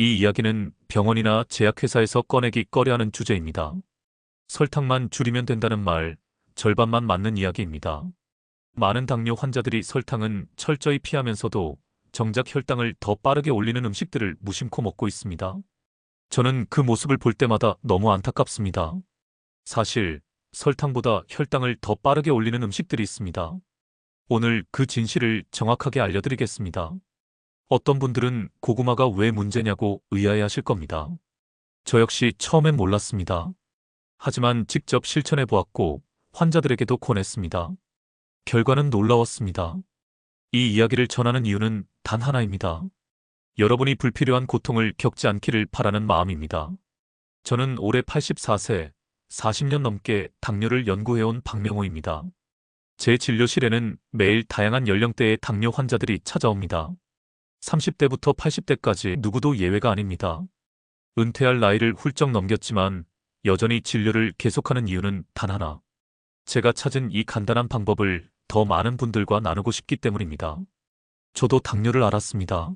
이 이야기는 병원이나 제약회사에서 꺼내기 꺼려하는 주제입니다. 설탕만 줄이면 된다는 말, 절반만 맞는 이야기입니다. 많은 당뇨 환자들이 설탕은 철저히 피하면서도 정작 혈당을 더 빠르게 올리는 음식들을 무심코 먹고 있습니다. 저는 그 모습을 볼 때마다 너무 안타깝습니다. 사실 설탕보다 혈당을 더 빠르게 올리는 음식들이 있습니다. 오늘 그 진실을 정확하게 알려드리겠습니다. 어떤 분들은 고구마가 왜 문제냐고 의아해 하실 겁니다. 저 역시 처음엔 몰랐습니다. 하지만 직접 실천해 보았고 환자들에게도 권했습니다. 결과는 놀라웠습니다. 이 이야기를 전하는 이유는 단 하나입니다. 여러분이 불필요한 고통을 겪지 않기를 바라는 마음입니다. 저는 올해 84세, 40년 넘게 당뇨를 연구해온 박명호입니다. 제 진료실에는 매일 다양한 연령대의 당뇨 환자들이 찾아옵니다. 30대부터 80대까지 누구도 예외가 아닙니다. 은퇴할 나이를 훌쩍 넘겼지만 여전히 진료를 계속하는 이유는 단 하나. 제가 찾은 이 간단한 방법을 더 많은 분들과 나누고 싶기 때문입니다. 저도 당뇨를 알았습니다.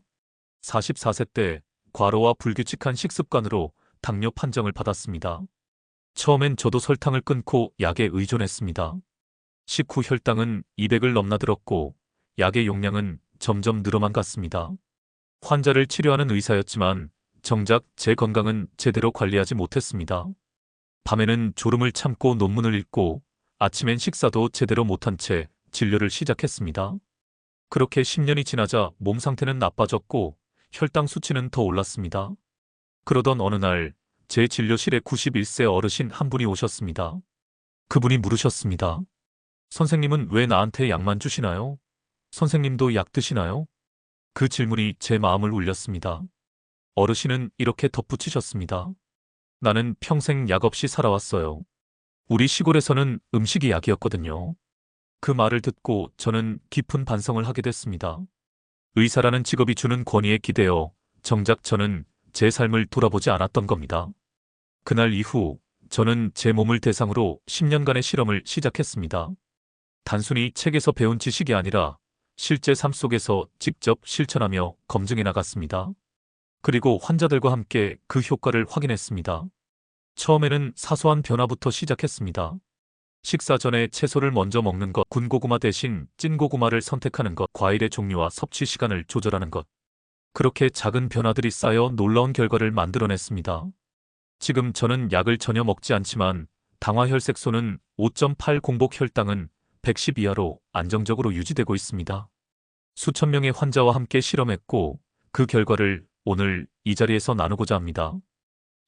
44세 때 과로와 불규칙한 식습관으로 당뇨 판정을 받았습니다. 처음엔 저도 설탕을 끊고 약에 의존했습니다. 식후 혈당은 200을 넘나들었고 약의 용량은 점점 늘어만 갔습니다. 환자를 치료하는 의사였지만 정작 제 건강은 제대로 관리하지 못했습니다. 밤에는 졸음을 참고 논문을 읽고 아침엔 식사도 제대로 못한 채 진료를 시작했습니다. 그렇게 10년이 지나자 몸 상태는 나빠졌고 혈당 수치는 더 올랐습니다. 그러던 어느 날 제 진료실에 91세 어르신 한 분이 오셨습니다. 그분이 물으셨습니다. 선생님은 왜 나한테 약만 주시나요? 선생님도 약 드시나요? 그 질문이 제 마음을 울렸습니다. 어르신은 이렇게 덧붙이셨습니다. 나는 평생 약 없이 살아왔어요. 우리 시골에서는 음식이 약이었거든요. 그 말을 듣고 저는 깊은 반성을 하게 됐습니다. 의사라는 직업이 주는 권위에 기대어 정작 저는 제 삶을 돌아보지 않았던 겁니다. 그날 이후 저는 제 몸을 대상으로 10년간의 실험을 시작했습니다. 단순히 책에서 배운 지식이 아니라 실제 삶 속에서 직접 실천하며 검증해 나갔습니다. 그리고 환자들과 함께 그 효과를 확인했습니다. 처음에는 사소한 변화부터 시작했습니다. 식사 전에 채소를 먼저 먹는 것, 군고구마 대신 찐고구마를 선택하는 것, 과일의 종류와 섭취 시간을 조절하는 것. 그렇게 작은 변화들이 쌓여 놀라운 결과를 만들어냈습니다. 지금 저는 약을 전혀 먹지 않지만 당화혈색소는 5.8 공복 혈당은 110 이하로 안정적으로 유지되고 있습니다. 수천 명의 환자와 함께 실험했고 그 결과를 오늘 이 자리에서 나누고자 합니다.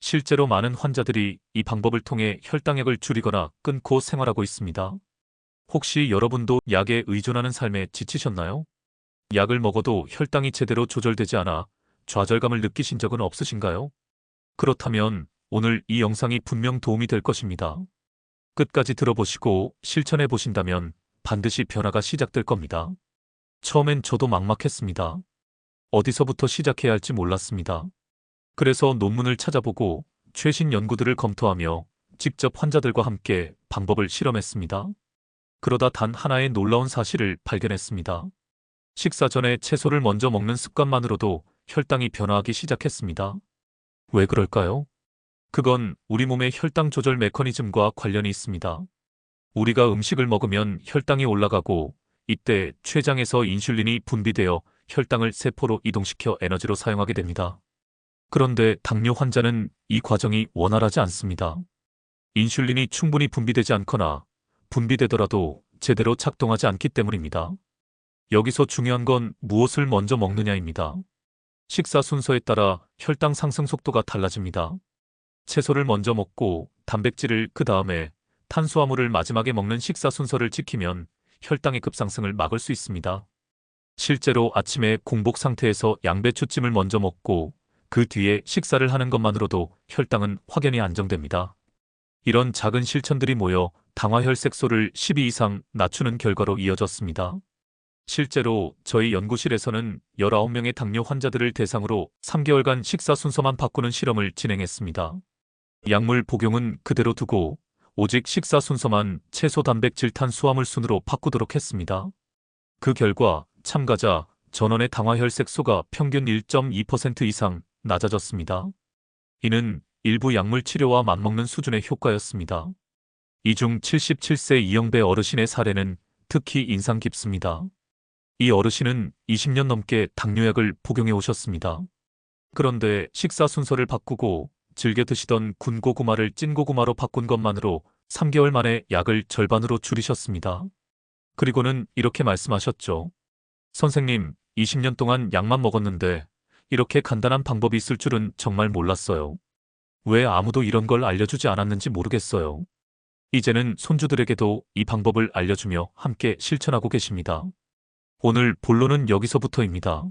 실제로 많은 환자들이 이 방법을 통해 혈당액을 줄이거나 끊고 생활하고 있습니다. 혹시 여러분도 약에 의존하는 삶에 지치셨나요? 약을 먹어도 혈당이 제대로 조절되지 않아 좌절감을 느끼신 적은 없으신가요? 그렇다면 오늘 이 영상이 분명 도움이 될 것입니다. 끝까지 들어보시고 실천해 보신다면 반드시 변화가 시작될 겁니다. 처음엔 저도 막막했습니다. 어디서부터 시작해야 할지 몰랐습니다. 그래서 논문을 찾아보고 최신 연구들을 검토하며 직접 환자들과 함께 방법을 실험했습니다. 그러다 단 하나의 놀라운 사실을 발견했습니다. 식사 전에 채소를 먼저 먹는 습관만으로도 혈당이 변화하기 시작했습니다. 왜 그럴까요? 그건 우리 몸의 혈당 조절 메커니즘과 관련이 있습니다. 우리가 음식을 먹으면 혈당이 올라가고 이때 췌장에서 인슐린이 분비되어 혈당을 세포로 이동시켜 에너지로 사용하게 됩니다. 그런데 당뇨 환자는 이 과정이 원활하지 않습니다. 인슐린이 충분히 분비되지 않거나 분비되더라도 제대로 작동하지 않기 때문입니다. 여기서 중요한 건 무엇을 먼저 먹느냐입니다. 식사 순서에 따라 혈당 상승 속도가 달라집니다. 채소를 먼저 먹고 단백질을 그 다음에 탄수화물을 마지막에 먹는 식사 순서를 지키면 혈당의 급상승을 막을 수 있습니다. 실제로 아침에 공복 상태에서 양배추찜을 먼저 먹고 그 뒤에 식사를 하는 것만으로도 혈당은 확연히 안정됩니다. 이런 작은 실천들이 모여 당화혈색소를 12 이상 낮추는 결과로 이어졌습니다. 실제로 저희 연구실에서는 19명의 당뇨 환자들을 대상으로 3개월간 식사 순서만 바꾸는 실험을 진행했습니다. 약물 복용은 그대로 두고 오직 식사 순서만 채소 단백질 탄수화물 순으로 바꾸도록 했습니다. 그 결과 참가자 전원의 당화혈색소가 평균 1.2% 이상 낮아졌습니다. 이는 일부 약물 치료와 맞먹는 수준의 효과였습니다. 이 중 77세 이영배 어르신의 사례는 특히 인상 깊습니다. 이 어르신은 20년 넘게 당뇨약을 복용해 오셨습니다. 그런데 식사 순서를 바꾸고 즐겨 드시던 군고구마를 찐고구마로 바꾼 것만으로 3개월 만에 약을 절반으로 줄이셨습니다. 그리고는 이렇게 말씀하셨죠. 선생님, 20년 동안 약만 먹었는데 이렇게 간단한 방법이 있을 줄은 정말 몰랐어요. 왜 아무도 이런 걸 알려주지 않았는지 모르겠어요. 이제는 손주들에게도 이 방법을 알려주며 함께 실천하고 계십니다. 오늘 본론은 여기서부터입니다.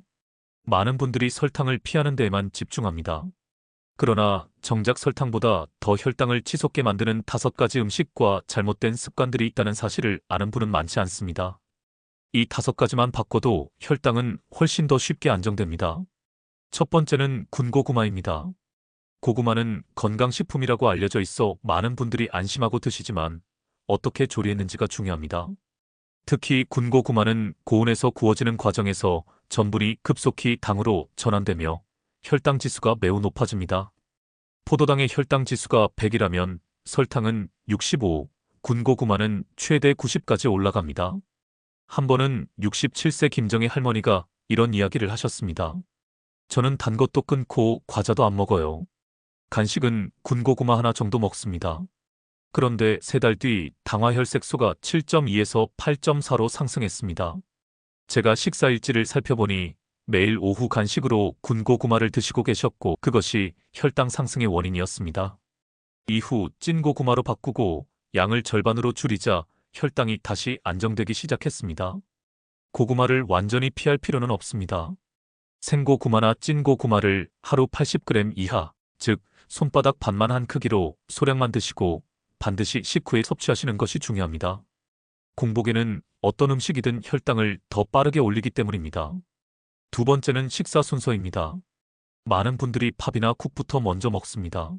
많은 분들이 설탕을 피하는 데에만 집중합니다. 그러나 정작 설탕보다 더 혈당을 치솟게 만드는 다섯 가지 음식과 잘못된 습관들이 있다는 사실을 아는 분은 많지 않습니다. 이 다섯 가지만 바꿔도 혈당은 훨씬 더 쉽게 안정됩니다. 첫 번째는 군고구마입니다. 고구마는 건강식품이라고 알려져 있어 많은 분들이 안심하고 드시지만 어떻게 조리했는지가 중요합니다. 특히 군고구마는 고온에서 구워지는 과정에서 전분이 급속히 당으로 전환되며 혈당 지수가 매우 높아집니다. 포도당의 혈당 지수가 100이라면 설탕은 65, 군고구마는 최대 90까지 올라갑니다. 한 번은 67세 김정희 할머니가 이런 이야기를 하셨습니다. 저는 단 것도 끊고 과자도 안 먹어요. 간식은 군고구마 하나 정도 먹습니다. 그런데 세 달 뒤 당화혈색소가 7.2에서 8.4로 상승했습니다. 제가 식사 일지를 살펴보니 매일 오후 간식으로 군고구마를 드시고 계셨고 그것이 혈당 상승의 원인이었습니다. 이후 찐고구마로 바꾸고 양을 절반으로 줄이자 혈당이 다시 안정되기 시작했습니다. 고구마를 완전히 피할 필요는 없습니다. 생고구마나 찐고구마를 하루 80g 이하, 즉 손바닥 반만 한 크기로 소량만 드시고 반드시 식후에 섭취하시는 것이 중요합니다. 공복에는 어떤 음식이든 혈당을 더 빠르게 올리기 때문입니다. 두 번째는 식사 순서입니다. 많은 분들이 밥이나 국부터 먼저 먹습니다.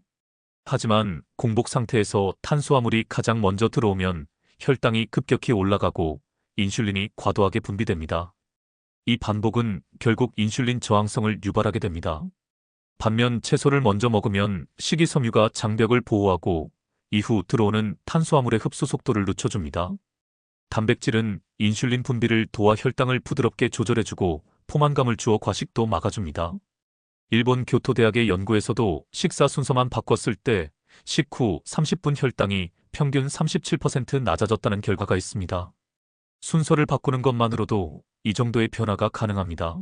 하지만 공복 상태에서 탄수화물이 가장 먼저 들어오면 혈당이 급격히 올라가고 인슐린이 과도하게 분비됩니다. 이 반복은 결국 인슐린 저항성을 유발하게 됩니다. 반면 채소를 먼저 먹으면 식이섬유가 장벽을 보호하고 이후 들어오는 탄수화물의 흡수 속도를 늦춰줍니다. 단백질은 인슐린 분비를 도와 혈당을 부드럽게 조절해주고 포만감을 주어 과식도 막아줍니다. 일본 교토대학의 연구에서도 식사 순서만 바꿨을 때 식후 30분 혈당이 평균 37% 낮아졌다는 결과가 있습니다. 순서를 바꾸는 것만으로도 이 정도의 변화가 가능합니다.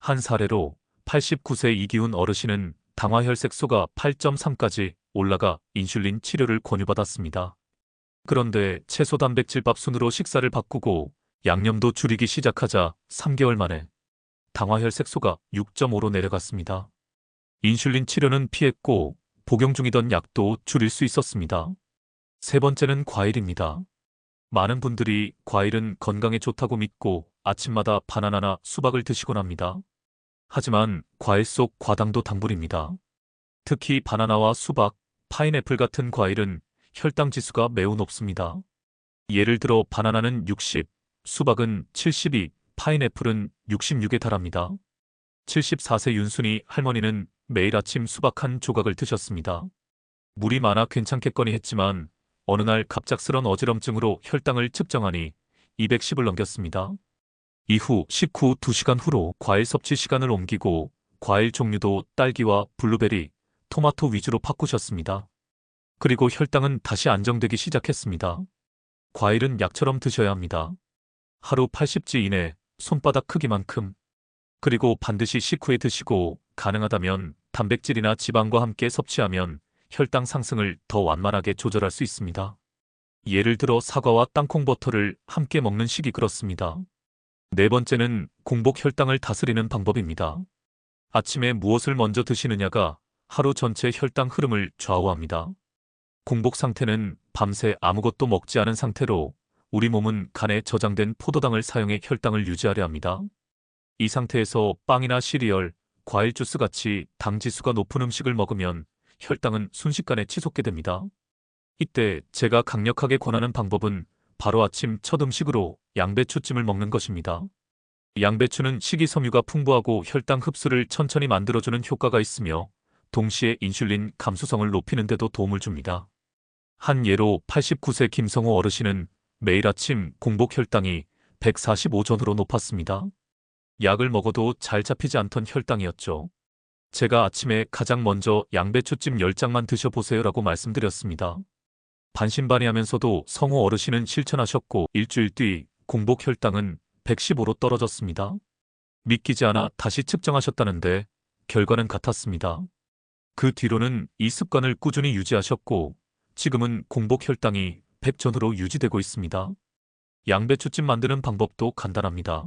한 사례로 89세 이기훈 어르신은 당화혈색소가 8.3까지 올라가 인슐린 치료를 권유받았습니다. 그런데 채소 단백질밥 순으로 식사를 바꾸고 양념도 줄이기 시작하자 3개월 만에 당화혈색소가 6.5로 내려갔습니다. 인슐린 치료는 피했고 복용 중이던 약도 줄일 수 있었습니다. 세 번째는 과일입니다. 많은 분들이 과일은 건강에 좋다고 믿고 아침마다 바나나나 수박을 드시곤 합니다. 하지만 과일 속 과당도 당불입니다. 특히 바나나와 수박, 파인애플 같은 과일은 혈당 지수가 매우 높습니다. 예를 들어 바나나는 60, 수박은 72, 파인애플은 66에 달합니다. 74세 윤순이 할머니는 매일 아침 수박 한 조각을 드셨습니다. 물이 많아 괜찮겠거니 했지만 어느 날 갑작스런 어지럼증으로 혈당을 측정하니 210을 넘겼습니다. 이후 식후 2시간 후로 과일 섭취 시간을 옮기고 과일 종류도 딸기와 블루베리, 토마토 위주로 바꾸셨습니다. 그리고 혈당은 다시 안정되기 시작했습니다. 과일은 약처럼 드셔야 합니다. 하루 80지 이내 손바닥 크기만큼 그리고 반드시 식후에 드시고 가능하다면 단백질이나 지방과 함께 섭취하면 혈당 상승을 더 완만하게 조절할 수 있습니다. 예를 들어 사과와 땅콩버터를 함께 먹는 식이 그렇습니다. 네 번째는 공복 혈당을 다스리는 방법입니다. 아침에 무엇을 먼저 드시느냐가 하루 전체 혈당 흐름을 좌우합니다. 공복 상태는 밤새 아무것도 먹지 않은 상태로 우리 몸은 간에 저장된 포도당을 사용해 혈당을 유지하려 합니다. 이 상태에서 빵이나 시리얼, 과일 주스 같이 당 지수가 높은 음식을 먹으면 혈당은 순식간에 치솟게 됩니다. 이때 제가 강력하게 권하는 방법은 바로 아침 첫 음식으로 양배추찜을 먹는 것입니다. 양배추는 식이섬유가 풍부하고 혈당 흡수를 천천히 만들어주는 효과가 있으며 동시에 인슐린 감수성을 높이는 데도 도움을 줍니다. 한 예로 89세 김성호 어르신은 매일 아침 공복 혈당이 145전으로 높았습니다. 약을 먹어도 잘 잡히지 않던 혈당이었죠. 제가 아침에 가장 먼저 양배추찜 10장만 드셔보세요 라고 말씀드렸습니다. 반신반의하면서도 성호 어르신은 실천하셨고 일주일 뒤 공복 혈당은 115로 떨어졌습니다. 믿기지 않아 다시 측정하셨다는데 결과는 같았습니다. 그 뒤로는 이 습관을 꾸준히 유지하셨고 지금은 공복 혈당이 100전으로 유지되고 있습니다. 양배추찜 만드는 방법도 간단합니다.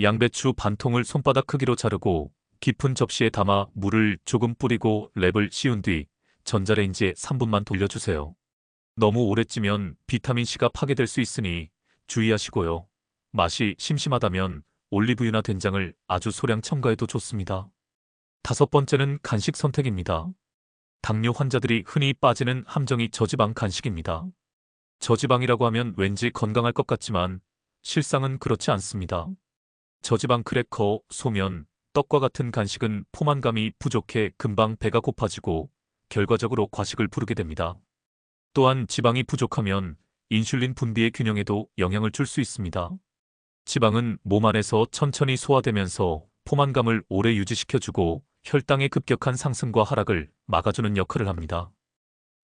양배추 반통을 손바닥 크기로 자르고 깊은 접시에 담아 물을 조금 뿌리고 랩을 씌운 뒤 전자레인지에 3분만 돌려주세요. 너무 오래 찌면 비타민C가 파괴될 수 있으니 주의하시고요. 맛이 심심하다면 올리브유나 된장을 아주 소량 첨가해도 좋습니다. 다섯 번째는 간식 선택입니다. 당뇨 환자들이 흔히 빠지는 함정이 저지방 간식입니다. 저지방이라고 하면 왠지 건강할 것 같지만 실상은 그렇지 않습니다. 저지방 크래커, 소면, 떡과 같은 간식은 포만감이 부족해 금방 배가 고파지고 결과적으로 과식을 부르게 됩니다. 또한 지방이 부족하면 인슐린 분비의 균형에도 영향을 줄 수 있습니다. 지방은 몸 안에서 천천히 소화되면서 포만감을 오래 유지시켜주고 혈당의 급격한 상승과 하락을 막아주는 역할을 합니다.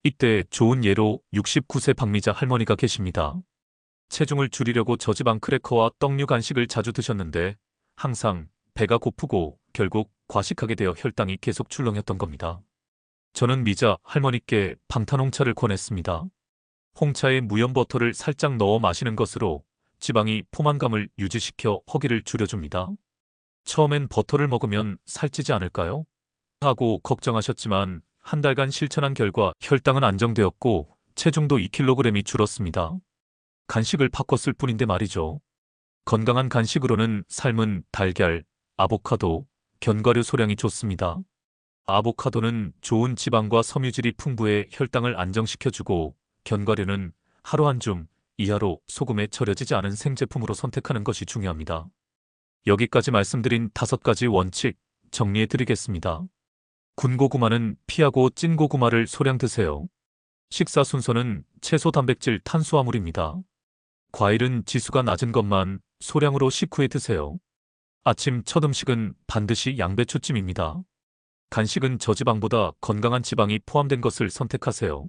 이때 좋은 예로 69세 박미자 할머니가 계십니다. 체중을 줄이려고 저지방 크래커와 떡류 간식을 자주 드셨는데 항상 배가 고프고 결국 과식하게 되어 혈당이 계속 출렁였던 겁니다. 저는 미자 할머니께 방탄홍차를 권했습니다. 홍차에 무염버터를 살짝 넣어 마시는 것으로 지방이 포만감을 유지시켜 허기를 줄여줍니다. 처음엔 버터를 먹으면 살찌지 않을까요? 하고 걱정하셨지만 한 달간 실천한 결과 혈당은 안정되었고 체중도 2kg이 줄었습니다. 간식을 바꿨을 뿐인데 말이죠. 건강한 간식으로는 삶은 달걀, 아보카도, 견과류 소량이 좋습니다. 아보카도는 좋은 지방과 섬유질이 풍부해 혈당을 안정시켜주고 견과류는 하루 한 줌 이하로 소금에 절여지지 않은 생제품으로 선택하는 것이 중요합니다. 여기까지 말씀드린 다섯 가지 원칙 정리해 드리겠습니다. 군고구마는 피하고 찐 고구마를 소량 드세요. 식사 순서는 채소 단백질 탄수화물입니다. 과일은 지수가 낮은 것만 소량으로 식후에 드세요. 아침 첫 음식은 반드시 양배추찜입니다. 간식은 저지방보다 건강한 지방이 포함된 것을 선택하세요.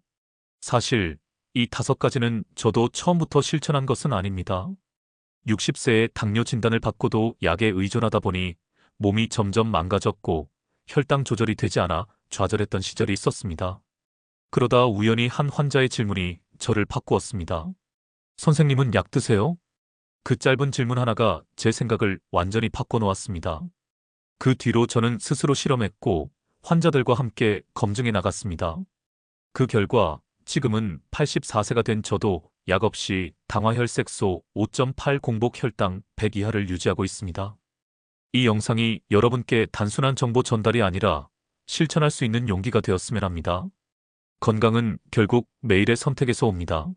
사실 이 다섯 가지는 저도 처음부터 실천한 것은 아닙니다. 60세에 당뇨 진단을 받고도 약에 의존하다 보니 몸이 점점 망가졌고 혈당 조절이 되지 않아 좌절했던 시절이 있었습니다. 그러다 우연히 한 환자의 질문이 저를 바꾸었습니다. 선생님은 약 드세요? 그 짧은 질문 하나가 제 생각을 완전히 바꿔놓았습니다. 그 뒤로 저는 스스로 실험했고 환자들과 함께 검증해 나갔습니다. 그 결과 지금은 84세가 된 저도 약 없이 당화혈색소 5.8 공복 혈당 100 이하를 유지하고 있습니다. 이 영상이 여러분께 단순한 정보 전달이 아니라 실천할 수 있는 용기가 되었으면 합니다. 건강은 결국 매일의 선택에서 옵니다.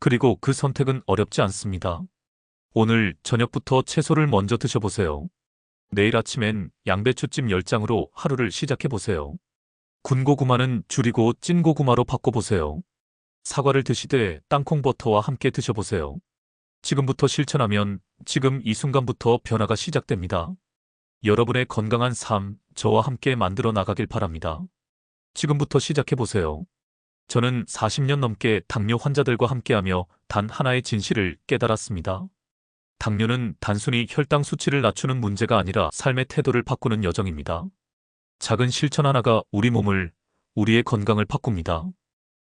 그리고 그 선택은 어렵지 않습니다. 오늘 저녁부터 채소를 먼저 드셔보세요. 내일 아침엔 양배추찜 10장으로 하루를 시작해보세요. 군고구마는 줄이고 찐고구마로 바꿔보세요. 사과를 드시되 땅콩버터와 함께 드셔보세요. 지금부터 실천하면 지금 이 순간부터 변화가 시작됩니다. 여러분의 건강한 삶, 저와 함께 만들어 나가길 바랍니다. 지금부터 시작해보세요. 저는 40년 넘게 당뇨 환자들과 함께하며 단 하나의 진실을 깨달았습니다. 당뇨는 단순히 혈당 수치를 낮추는 문제가 아니라 삶의 태도를 바꾸는 여정입니다. 작은 실천 하나가 우리 몸을, 우리의 건강을 바꿉니다.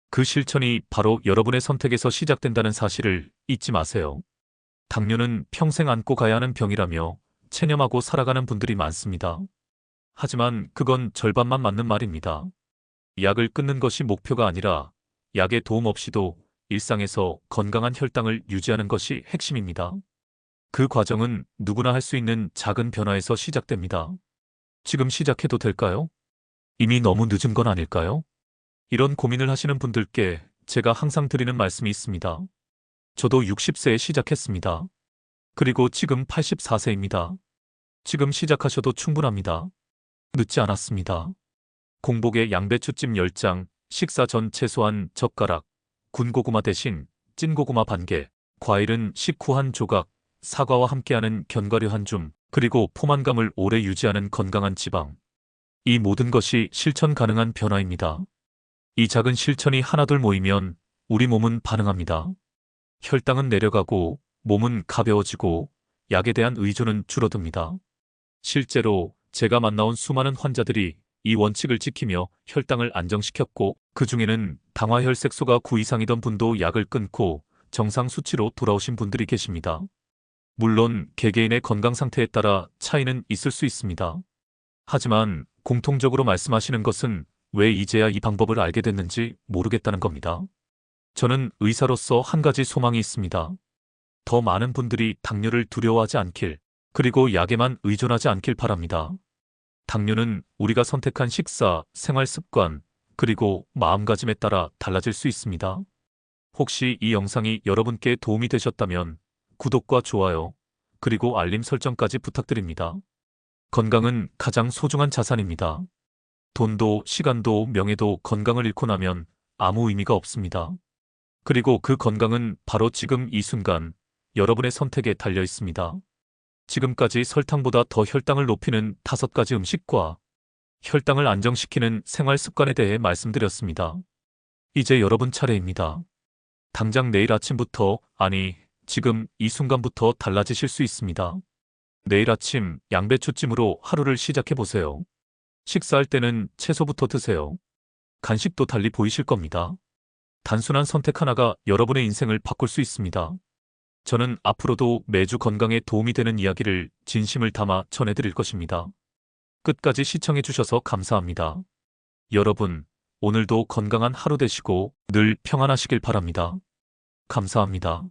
그 실천이 바로 여러분의 선택에서 시작된다는 사실을 잊지 마세요. 당뇨는 평생 안고 가야 하는 병이라며 체념하고 살아가는 분들이 많습니다. 하지만 그건 절반만 맞는 말입니다. 약을 끊는 것이 목표가 아니라 약의 도움 없이도 일상에서 건강한 혈당을 유지하는 것이 핵심입니다. 그 과정은 누구나 할 수 있는 작은 변화에서 시작됩니다. 지금 시작해도 될까요? 이미 너무 늦은 건 아닐까요? 이런 고민을 하시는 분들께 제가 항상 드리는 말씀이 있습니다. 저도 60세에 시작했습니다. 그리고 지금 84세입니다. 지금 시작하셔도 충분합니다. 늦지 않았습니다. 공복에 양배추찜 10장, 식사 전 최소한 젓가락, 군고구마 대신 찐고구마 반개, 과일은 식후 한 조각, 사과와 함께하는 견과류 한 줌, 그리고 포만감을 오래 유지하는 건강한 지방. 이 모든 것이 실천 가능한 변화입니다. 이 작은 실천이 하나둘 모이면 우리 몸은 반응합니다. 혈당은 내려가고 몸은 가벼워지고 약에 대한 의존은 줄어듭니다. 실제로 제가 만나온 수많은 환자들이 이 원칙을 지키며 혈당을 안정시켰고 그 중에는 당화혈색소가 9 이상이던 분도 약을 끊고 정상 수치로 돌아오신 분들이 계십니다. 물론 개개인의 건강 상태에 따라 차이는 있을 수 있습니다. 하지만 공통적으로 말씀하시는 것은 왜 이제야 이 방법을 알게 됐는지 모르겠다는 겁니다. 저는 의사로서 한 가지 소망이 있습니다. 더 많은 분들이 당뇨를 두려워하지 않길, 그리고 약에만 의존하지 않길 바랍니다. 당뇨는 우리가 선택한 식사, 생활 습관, 그리고 마음가짐에 따라 달라질 수 있습니다. 혹시 이 영상이 여러분께 도움이 되셨다면 구독과 좋아요, 그리고 알림 설정까지 부탁드립니다. 건강은 가장 소중한 자산입니다. 돈도 시간도 명예도 건강을 잃고 나면 아무 의미가 없습니다. 그리고 그 건강은 바로 지금 이 순간 여러분의 선택에 달려 있습니다. 지금까지 설탕보다 더 혈당을 높이는 다섯 가지 음식과 혈당을 안정시키는 생활 습관에 대해 말씀드렸습니다. 이제 여러분 차례입니다. 당장 내일 아침부터, 아니, 지금 이 순간부터 달라지실 수 있습니다. 내일 아침 양배추찜으로 하루를 시작해 보세요. 식사할 때는 채소부터 드세요. 간식도 달리 보이실 겁니다. 단순한 선택 하나가 여러분의 인생을 바꿀 수 있습니다. 저는 앞으로도 매주 건강에 도움이 되는 이야기를 진심을 담아 전해드릴 것입니다. 끝까지 시청해 주셔서 감사합니다. 여러분, 오늘도 건강한 하루 되시고 늘 평안하시길 바랍니다. 감사합니다.